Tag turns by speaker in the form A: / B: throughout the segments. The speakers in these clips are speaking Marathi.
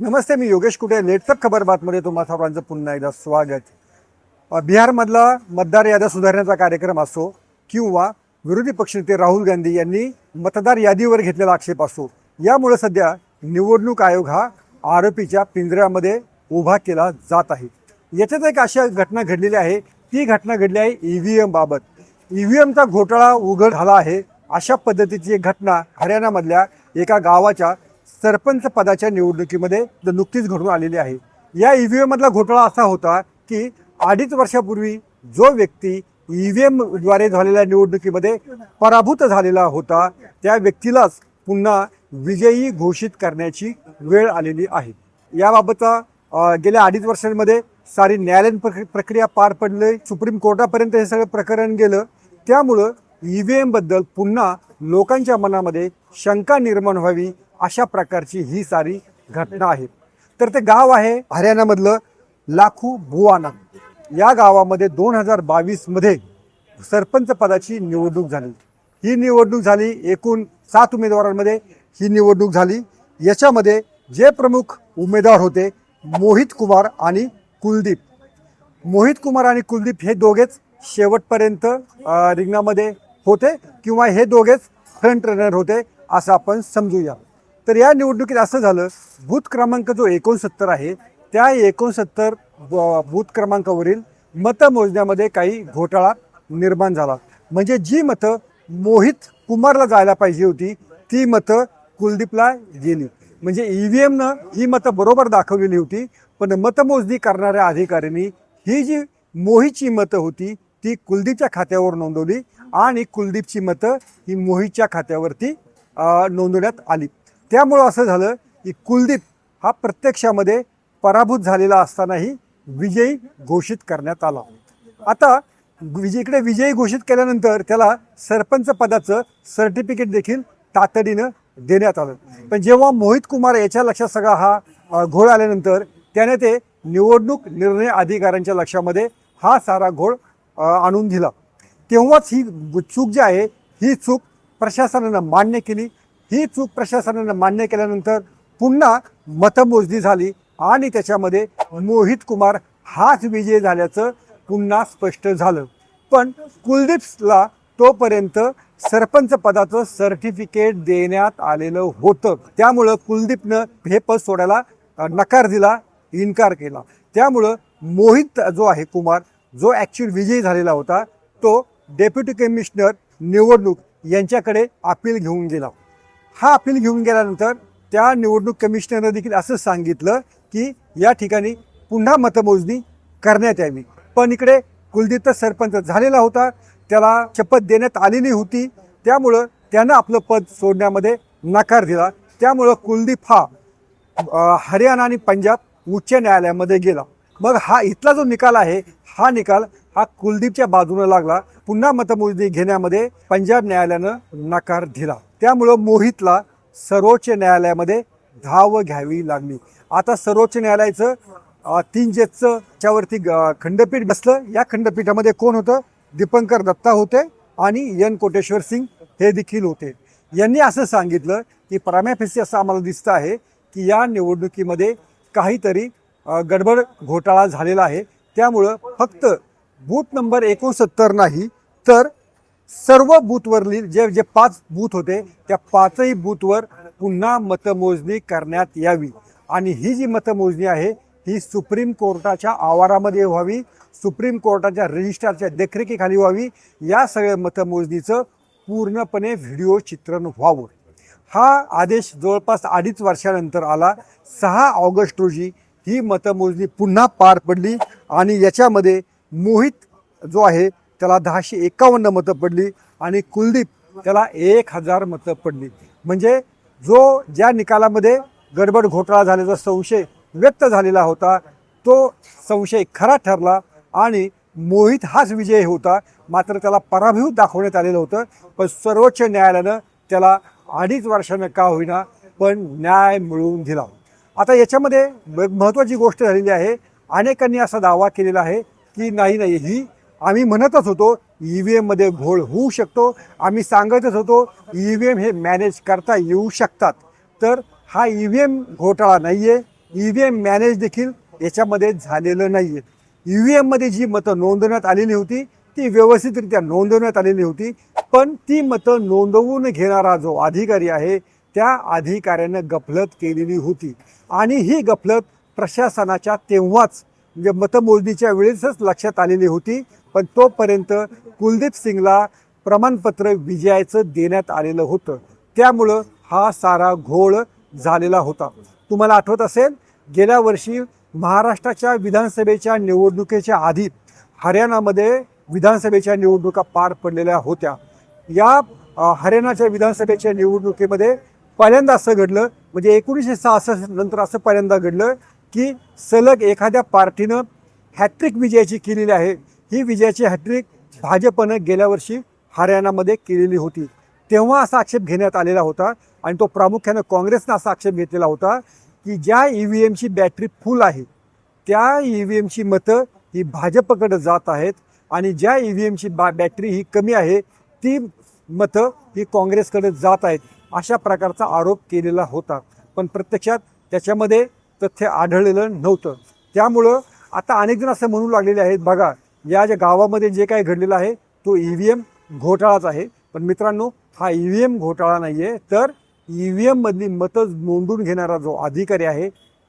A: नमस्ते मी योगेश कुटे लेटसअप खबर बातमध्ये तुम्हा सर्वांचं पुन्हा एकदा स्वागत. बिहारमधला मतदार याद्या सुधारण्याचा कार्यक्रम असो किंवा विरोधी पक्षनेते राहुल गांधी यांनी मतदार यादीवर घेतलेला आक्षेप असो यामुळे सध्या निवडणूक आयोग हा आरोपीच्या पिंजऱ्यामध्ये उभा केला जात आहे. याच्यात एक अशा घटना घडलेली आहे. ती घटना घडली आहे ई व्ही एम बाबत. ई व्ही एमचा घोटाळा उघड झाला आहे. अशा पद्धतीची एक घटना हरियाणामधल्या एका गावाच्या सरपंच पदाच्या निवडणुकीमध्ये नुकतीच घडून आलेली आहे या ई व्ही एममधला घोटाळा असा होता की अडीच वर्षापूर्वी जो व्यक्ती ई व्ही एमद्वारे झालेल्या निवडणुकीमध्ये पराभूत झालेला होता त्या व्यक्तीलाच पुन्हा विजयी घोषित करण्याची वेळ आलेली आहे. याबाबतचा गेल्या अडीच वर्षांमध्ये सारी न्यायालयीन प्रक- प्रक्रिया पार पडली सुप्रीम कोर्टापर्यंत हे सगळं प्रकरण गेलं. त्यामुळं ई व्ही एमबद्दल पुन्हा लोकांच्या मनामध्ये शंका निर्माण व्हावी अशा प्रकारची ही सारी घटना आहे. तर ते गाव आहे हरियाणामधलं लाखू बुवाना या गावामध्ये दोन हजार बावीसमध्ये सरपंच पदाची निवडणूक झाली. ही निवडणूक झाली एकूण सात उमेदवारांमध्ये. ही निवडणूक झाली. याच्यामध्ये जे प्रमुख उमेदवार होते मोहित कुमार आणि कुलदीप. मोहित कुमार आणि कुलदीप हे दोघेच शेवटपर्यंत रिंगणामध्ये होते किंवा हे दोघेच फ्रंट रनर होते असं आपण समजूया. तर या निवडणुकीत असं झालं बूथ क्रमांक जो एकोणसत्तर आहे त्या एकोणसत्तर ब- बूथ क्रमांकावरील मतमोजण्यामध्ये काही घोटाळा निर्माण झाला. म्हणजे जी मतं मोहित कुमारला जायला पाहिजे होती ती मतं कुलदीपला गेली. म्हणजे ई व्ही एमनं ही मतं बरोबर दाखवलेली होती पण मतमोजणी करणाऱ्या अधिकाऱ्यांनी ही जी मोहितची मतं होती ती कुलदीपच्या खात्यावर नोंदवली आणि कुलदीपची मतं ही मोहितच्या खात्यावरती नोंदवण्यात आली. त्यामुळं असं झालं की कुलदीप हा प्रत्यक्षामध्ये पराभूत झालेला असतानाही विजयी घोषित करण्यात आला. आता विजय इकडे विजयी घोषित केल्यानंतर त्याला सरपंच पदाचं सर्टिफिकेट देखील तातडीनं देण्यात आलं. पण जेव्हा मोहित कुमार याच्या लक्षात सगळा हा घोळ आल्यानंतर त्याने ते निवडणूक निर्णय अधिकाऱ्यांच्या लक्षामध्ये हा सारा घोळ आणून दिला. तेव्हाच ही चूक जी आहे ही चूक प्रशासनानं मान्य केली. ही चूक प्रशासनानं मान्य केल्यानंतर पुन्हा मतमोजणी झाली आणि त्याच्यामध्ये मोहित कुमार हाच विजय झाल्याचं पुन्हा स्पष्ट झालं. पण कुलदीपला तोपर्यंत सरपंच पदाचं सर्टिफिकेट देण्यात आलेलं होतं. त्यामुळं कुलदीपनं हे पद सोडायला नकार दिला इन्कार केला. त्यामुळं मोहित जो आहे कुमार जो ॲक्च्युअल विजयी झालेला होता तो डेप्युटी कमिशनर निवडणूक यांच्याकडे अपील घेऊन गेला. हा अपील घेऊन गेल्यानंतर त्या निवडणूक कमिशनरनं देखील असं सांगितलं की या ठिकाणी पुन्हा मतमोजणी करण्यात यावी. पण इकडे कुलदीप तर सरपंच झालेला होता त्याला शपथ देण्यात आलेली होती त्यामुळं त्यानं आपलं पद सोडण्यामध्ये नकार दिला. त्यामुळं कुलदीप हा हरियाणा आणि पंजाब उच्च न्यायालयामध्ये गेला. मग हा इथला जो निकाल आहे हा निकाल हा कुलदीपच्या बाजूने लागला. पुन्हा मतमोजणी घेण्यामध्ये पंजाब न्यायालयानं नकार दिला. त्यामुळं मोहितला सर्वोच्च न्यायालयामध्ये धाव घ्यावी लागली. आता सर्वोच्च न्यायालयाचं तीन जजचं ग- खंडपीठ बसलं. या खंडपीठामध्ये कोण होतं? दीपंकर दत्ता होते आणि एन कोटेश्वर सिंग हे देखील होते. यांनी असं सांगितलं की पराम्याफेसी असं आम्हाला दिसतं आहे की या निवडणुकीमध्ये काहीतरी गडबड घोटाळा झालेला आहे. त्यामुळं फक्त बूथ नंबर एकोणसत्तर नाही तर सर्व बूथवरली जे जे पाच बूथ होते त्या पाचही बूथवर पुन्हा मतमोजणी करण्यात यावी. आणि ही जी मतमोजणी आहे ही सुप्रीम कोर्टाच्या आवारामध्ये व्हावी सुप्रीम कोर्टाच्या रजिस्ट्रारच्या देखरेखीखाली व्हावी या सगळ्या मतमोजणीचं पूर्णपणे व्हिडिओ चित्रण व्हावं. हा आदेश जवळपास अडीच वर्षानंतर आला. सहा ऑगस्ट रोजी ही मतमोजणी पुन्हा पार पडली आणि याच्यामध्ये मोहित जो आहे त्याला दहाशे एकावन्न मतं पडली आणि कुलदीप त्याला एक हजार मतं पडली. म्हणजे जो ज्या निकालामध्ये गडबड घोटाळा झाल्याचा संशय व्यक्त झालेला होता तो संशय खरा ठरला आणि मोहित हाच विजय होता. मात्र त्याला पराभूत दाखवण्यात आलेलं होतं पण सर्वोच्च न्यायालयानं त्याला अडीच वर्षानं का होईना पण न्याय मिळवून दिला. आता याच्यामध्ये महत्त्वाची गोष्ट झालेली आहे अनेकांनी असा दावा केलेला आहे की नाही नाही ही आम्ही म्हणतच होतो ई व्ही एममध्ये घोळ होऊ शकतो. आम्ही सांगतच होतो ई व्ही एम हे मॅनेज करता येऊ शकतात. तर हा ई व्ही एम घोटाळा नाही आहे ईव्हीएम मॅनेज देखील याच्यामध्ये झालेलं नाही आहे ई व्ही एममध्ये जी मतं नोंदवण्यात आलेली होती ती व्यवस्थितरित्या नोंदवण्यात आलेली होती. पण ती मतं नोंदवून घेणारा जो अधिकारी आहे त्या अधिकाऱ्यानं गफलत केलेली होती. आणि ही गफलत प्रशासनाच्या तेव्हाच म्हणजे मतमोजणीच्या वेळेसच लक्षात आलेली होती. पण तोपर्यंत कुलदीप सिंगला प्रमाणपत्र विजयाचं देण्यात आलेलं होतं. त्यामुळं हा सारा घोळ झालेला होता. तुम्हाला आठवत असेल गेल्या वर्षी महाराष्ट्राच्या विधानसभेच्या निवडणुकीच्या आधी हरियाणामध्ये विधानसभेच्या निवडणुका पार पडलेल्या होत्या. या हरियाणाच्या विधानसभेच्या निवडणुकीमध्ये पहिल्यांदा असं घडलं म्हणजे एकोणीसशे सहासष्ट नंतर असं पहिल्यांदा घडलं की सलग एखाद्या पार्टीनं हॅट्रिक विजयाची केलेली आहे. ही विजयाची हॅट्रिक भाजपनं गेल्या वर्षी हरियाणामध्ये केलेली होती. तेव्हा असा आक्षेप घेण्यात आलेला होता आणि तो प्रामुख्यानं काँग्रेसनं असा आक्षेप घेतलेला होता की ज्या ई व्ही एमची बॅटरी फुल आहे त्या ई व्ही एमची मतं ही भाजपकडे जात आहेत आणि ज्या ई व्ही एमची बा बॅटरी ही कमी आहे ती मतं ही काँग्रेसकडे जात आहेत अशा प्रकारचा आरोप केलेला होता. पण प्रत्यक्षात त्याच्यामध्ये तथ्य आढळलेलं नव्हतं. त्यामुळं आता अनेक जण असं म्हणू लागलेले आहेत बघा या ज्या गावामध्ये जे काही घडलेलं आहे तो ई व्ही एम घोटाळाच आहे. पण मित्रांनो हा ई व्ही एम घोटाळा नाही आहे तर ई व्ही एममधली मतं नोंदून घेणारा जो अधिकारी आहे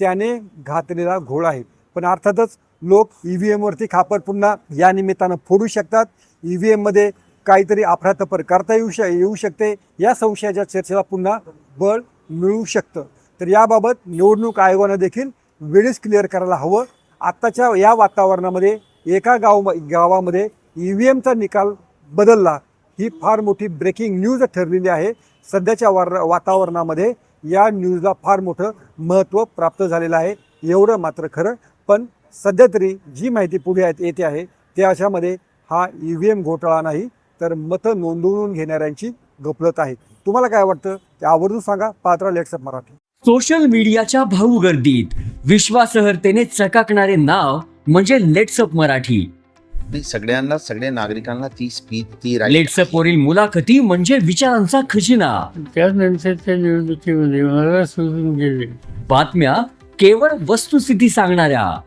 A: त्याने घातलेला घोळ आहे. पण अर्थातच लोक ई व्ही एमवरती खापर पुन्हा या निमित्तानं फोडू शकतात. ई व्ही एममध्ये काहीतरी अफरातफर करता येऊ श येऊ शकते. या संशयाच्या चर्चेला पुन्हा बळ मिळू शकतं. तर याबाबत निवडणूक आयोगानं देखील वेळीच क्लिअर करायला हवं. आत्ताच्या या वातावरणामध्ये एका गाव गावामध्ये ई व्ही एमचा निकाल बदलला ही फार मोठी ब्रेकिंग न्यूज ठरलेली आहे. सध्याच्या वार वातावरणामध्ये या न्यूजला फार मोठं महत्त्व प्राप्त झालेलं आहे. एवढं मात्र खरं पण सध्या तरी जी माहिती पुढे येते आहे त्या अशामध्ये हा ई व्ही एम घोटाळा नाही तर मतं नोंदवून घेणाऱ्यांची गफलत आहे. तुम्हाला काय वाटतं? ते आवर्जून सांगा. पात्रा लेट्सअप मराठी
B: सोशल मीडियाच्या भाऊ गर्दीत विश्वासार्हतेने चकाकणारे नाव म्हणजे लेट्सअप मराठी.
C: नाही सगळ्यांना सगळ्या नागरिकांना ती स्पीच ती right
B: लेट्सअप वरील मुलाखती म्हणजे विचारांचा खजिना.
D: त्यानंतरच्या निवडणुकीमध्ये मला सोडून गेले.
B: बातम्या केवळ वस्तुस्थिती सांगणाऱ्या.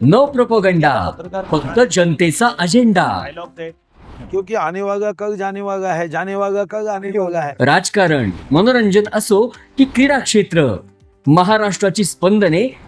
B: न प्रोपोगंडा फक्त जनतेचा अजेंडा
E: डायलॉग थे क्योंकि आने वाला कल जाने वाला है जाने वाला कल आने वाला है.
B: राजकारण मनोरंजन असो की क्रीडा क्षेत्र. महाराष्ट्राची स्पंदने